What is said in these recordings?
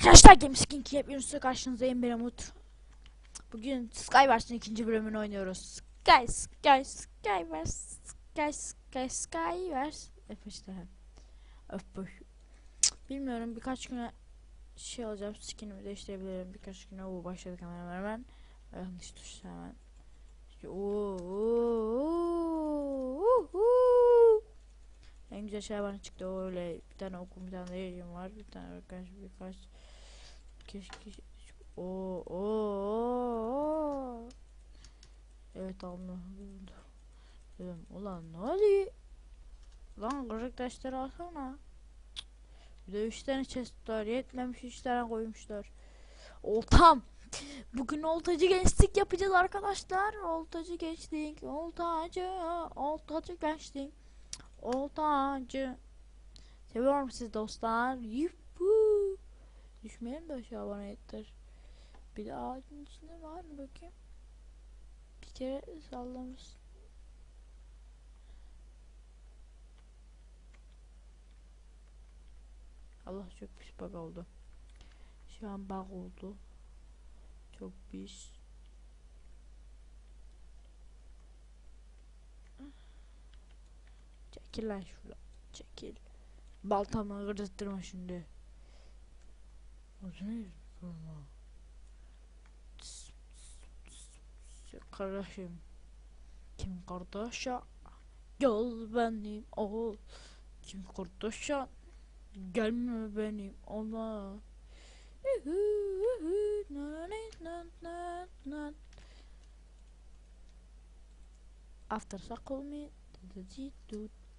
Arkadaşlar Gameskin yapıyorsunuz karşınızdayım ben Umut. Bugün Skywars'ın ikinci bölümünü oynuyoruz. Sky, Sky, Skywars, Sky, Sky, Skywars. Öf işte. Öf bu. Bilmiyorum birkaç güne şey alacağım. Skinimi değiştirebilirim. Birkaç güne o başladık hemen hemen. Yanlış tuş hemen. Oo. En güzel şey bana çıktı öyle bir tane okum bir tane de var bir tane birkaç birkaç keşke o o evet Allah'ım ulan ne oluyor lan kırık taşları alsana bir de üç tane chest var yetmemiş üç tane koymuşlar oltam Bugün oltacı gençlik yapacağız arkadaşlar. Oltacı gençlik, oltacı, oltacı gençlik. Oltacı. Seviyor musunuz dostlar? Yuhu. Düşmeyelim de aşağı bana yeter. Bir de ağacın içinde var mı bakayım? Bir kere sallamış. Allah çok pis bug oldu. Şu an bug oldu. Çok pis. Çekil lan şuradan. Çekil. Baltamı kırdırtma şimdi. Aziz durma. Kardeşim. Kim kardeşa? Gel benim ol. Kim kardeşa? Gelme benim ona. After suckle me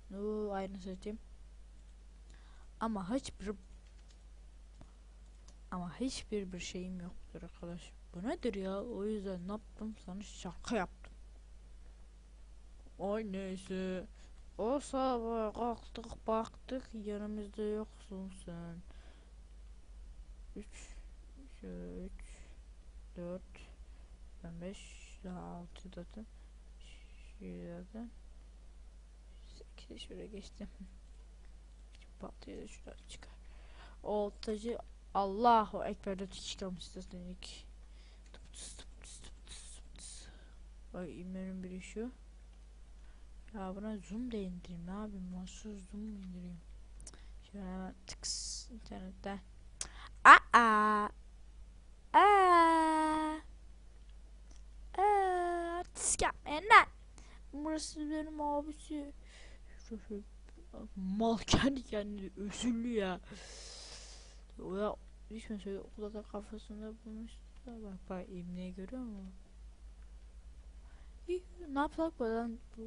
No, aynı seçim. Ama hiçbir ama hiçbir bir şeyim yoktur arkadaş. Bu nedir ya? O yüzden ne yaptım? Sana şaka yaptım. Ay neyse. O sabah kalktık baktık yanımızda yoksun sen. 3 şöyle 3 4 ben 5 daha 6 zaten şuraya zaten 8 şuraya geçtim patlıyor da şuradan çıkar oltacı Allahu Ekber de çıkalım zaten ilk bak imlerin biri şu ya buna zoom da indireyim ne yapayım zoom mu indireyim şöyle hemen tıks internetten Aa. Aa. Aa. Artist yapmayın. Burası benim abisi. Mal kendi kendine özürlü ya. O ya hiç mi söyle okulda da kafasında bulmuş. Bak bak imleyi görüyor musun? İyi, ne yapsak buradan bu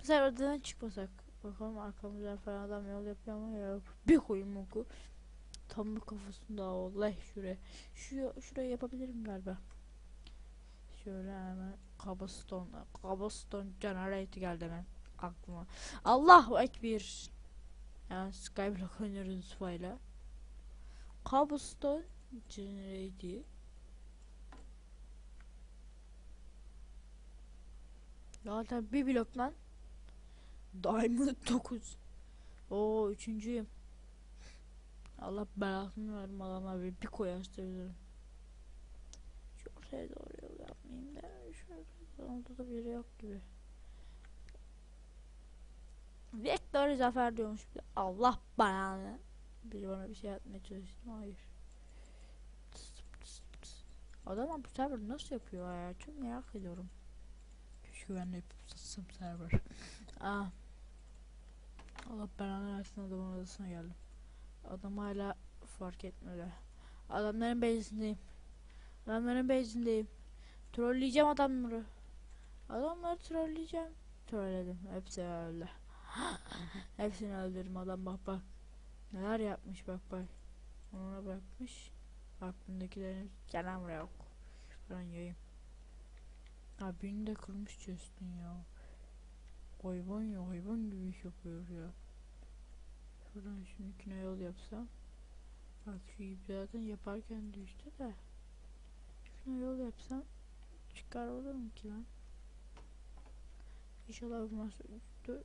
bu sefer odadan çıkmasak. Bakalım arkamızdan falan adam yol yapıyor ama ya bir koyayım oku tam bir kafasında vallahi şuraya. Şu şuraya yapabilirim galiba. Şöyle hemen cobblestone cobblestone generator geldi hemen aklıma. Allahu ekber. Yani skyblock oynuyoruz fayla cobblestone generator Zaten bir blok lan Diamond 9 Oo üçüncüyüm Allah belasını verdim adamlar bir, bir bilirim. Şu ortaya doğru yol yapmayayım da şurada onda da biri yok gibi. Vektör zafer diyormuş. Allah belanı. Biri bana bir şey yapmaya çalıştı hayır. Adam bu server nasıl yapıyor ya? Çok merak ediyorum. Keşke ben de yapıp server. ah. Allah belanı versin adamın odasına geldim. Adam hala fark etmedi. Adamların base'indeyim. Adamların base'indeyim. Trolleyeceğim adamları. Adamları trolleyeceğim. Trolledim. Hepsi öldü. Hepsini öldürdüm adam bak bak. Neler yapmış bak bak. Ona bırakmış. Aklındakilerin gelen buraya yok. Ben yayayım. Ha de kırmış çöstün ya. Hayvan ya hayvan gibi iş yapıyor ya. Şuradan şununkine yol yapsam. Bak şu gibi zaten yaparken düştü de. Şuna yol yapsam çıkar olur mu ki lan? İnşallah olmaz.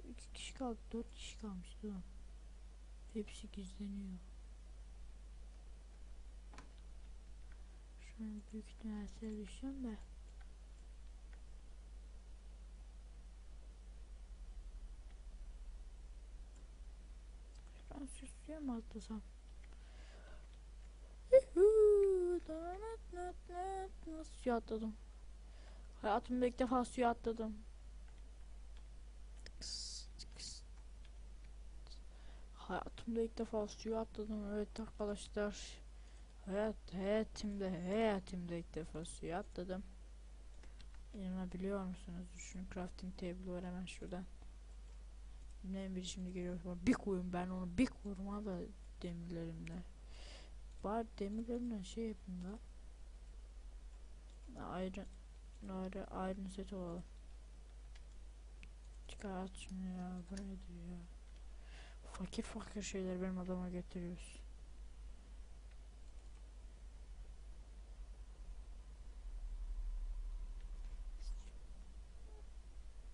2 kişi kaldı. 4 kişi kalmış değil mi? Hepsi gizleniyor. Ben büyük üniversiteye düşeceğim de. Şuradan şu suya mı atlasam? Nasıl suya atladım? Hayatımda ilk defa suya atladım. Hayatımda ilk defa suya atladım. Evet arkadaşlar. Hayat, hayatımda, hayatımda ilk defa suya atladım. İnanabiliyor musunuz? Şunun crafting table var hemen şuradan. Ne biri şimdi geliyor. Bir koyun ben onu bir koyurum abi demirlerimle. Bari demirlerimle şey yapayım da. Ayrı, ayrı, ayrı set olalım. Çıkart şunu ya. Bu nedir ya? Fakir fakir şeyler benim adama getiriyoruz.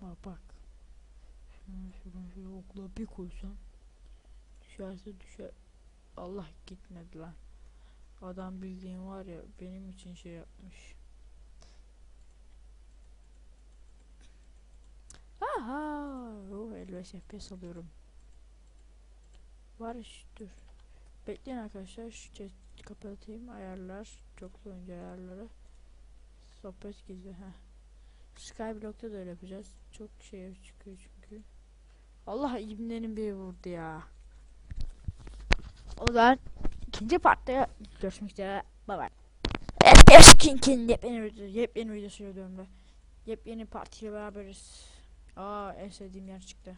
Bak bak. Şunu şuradan şöyle okula bir koysam. Düşerse düşer. Allah gitmedi lan. Adam bildiğin var ya benim için şey yapmış. Aha! Oh 55 FPS alıyorum. Var dur. Bekleyin arkadaşlar şu chat kapatayım ayarlar. Çoklu oyuncu ayarları. Sohbet gizli ha. Skyblock'ta da öyle yapacağız. Çok şey çıkıyor çünkü. Allah ibnenin biri vurdu ya. O zaman ikinci partta görüşmek üzere. Bye bye. FPS King'in yepyeni videosu, yepyeni videosuyla döndü. Yepyeni partiyle beraberiz. Aa en sevdiğim yer çıktı.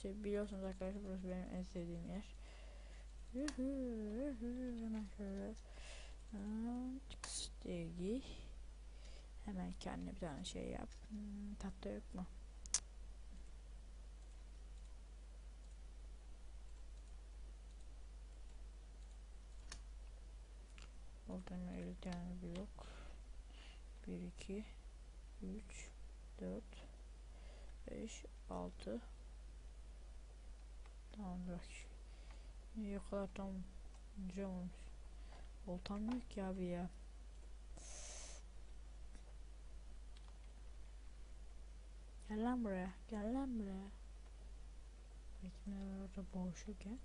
İşte biliyorsunuz arkadaşlar burası benim en sevdiğim yer. Hemen şöyle. Giy. Hemen kendine bir tane şey yap. Hmm, tatlı yok mu? Oradan öyle tane blok. 1, 2, 3, 4, 5, 6. Tamam bırak. O kadar tam ince olmuş. Oltam yok ki abi ya. Gel lan buraya. Gel lan buraya. Ekmeği orada boğuşurken.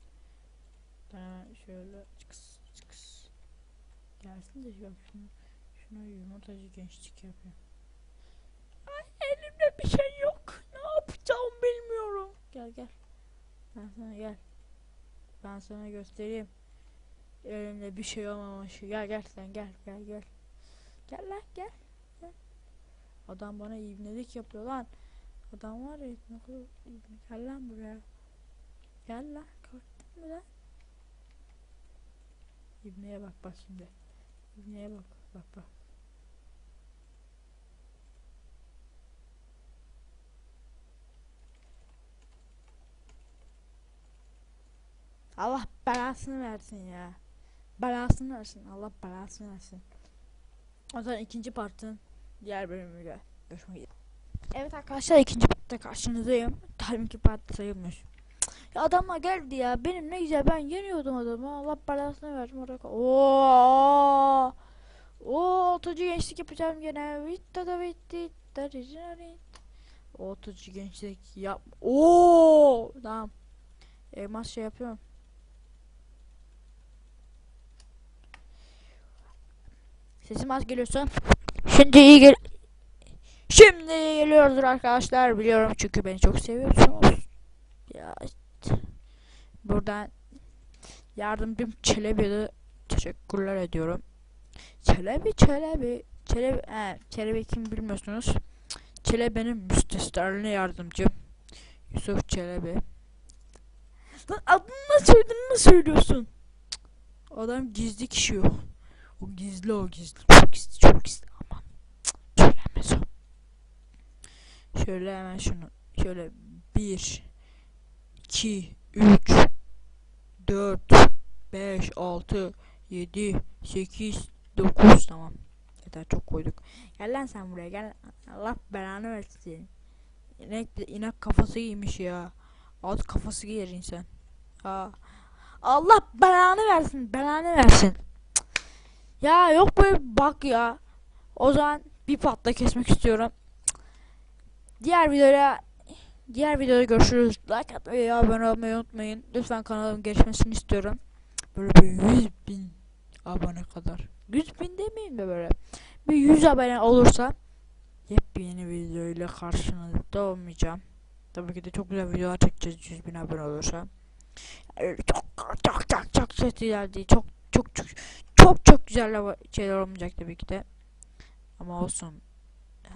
Ben hemen şöyle çıkıs çıkıs. Gelsin de bak şunu. Şuna yumurtacı gençlik yapıyor. Ay elimde bir şey yok. Ne yapacağım bilmiyorum. Gel gel. Ben sana gel. Ben sana göstereyim. Elimde bir şey olmamış. Gel gel sen gel gel gel. Gel lan gel. gel. Adam bana ibnelik yapıyor lan. Adam var ya ne kadar ibne. Gel lan buraya. Gel lan. Korktun mu lan? İbneye bak bak şimdi. İbneye bak bak bak. Allah belasını versin ya. Belasını versin. Allah belasını versin. O zaman ikinci partın diğer bölümüyle görüşmek üzere. Evet arkadaşlar ikinci partta karşınızdayım. Tabii partta sayılmıyor. Ya adamlar geldi ya. Benim ne güzel ben yeniyordum adamı. Allah belasını versin oraya. kal- Oo! Oo, otucu gençlik yapacağım gene. Vitta da bitti. Otucu gençlik yap. Oo! Tamam. Elmas şey yapıyorum. Sesim az geliyorsa. Şimdi iyi gel. Şimdi geliyordur arkadaşlar biliyorum çünkü beni çok seviyorsunuz. Ya buradan yardımcım Çelebi'ye teşekkürler ediyorum. Çelebi Çelebi Çelebi he, Çelebi kim bilmiyorsunuz. Çelebi'nin müstesnarlı yardımcım. Yusuf Çelebi. Lan adını nasıl söylüyorsun? Adam gizli kişi o. O gizli o gizli. Çok gizli çok gizli aman. Söylenmez o. Şöyle hemen şunu. Şöyle 1 2 3 4 5 6 7 8 9 tamam. Yeter çok koyduk. Gel lan sen buraya gel. Allah belanı versin. İnek, inek kafası giymiş ya. At kafası giyer insan. Ha. Allah belanı versin. Belanı versin. Ya yok böyle bak ya. O zaman bir patla kesmek istiyorum. Diğer videoya diğer videoda görüşürüz. Like atmayı, abone olmayı unutmayın. Lütfen kanalım gelişmesini istiyorum. Böyle bir 100 bin abone kadar. 100 bin demeyeyim de böyle. Bir 100 abone olursa yepyeni videoyla karşınızda olmayacağım. Tabii ki de çok güzel videolar çekeceğiz 100 bin abone olursa. Çok çok çok çok değil. Çok çok çok çok çok güzel şeyler olmayacak tabii ki de. Ama olsun.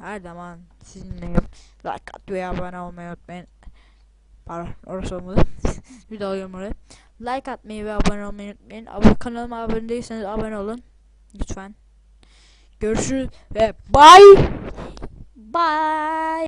Her zaman sizinleyim. Like atmayı, abone olmayı unutmayın. Pardon, orası olmadı. bir daha alıyorum oraya. Like atmayı ve abone olmayı unutmayın. Abone, kanalıma abone değilseniz abone olun. Lütfen. Görüşürüz ve bye. Bye.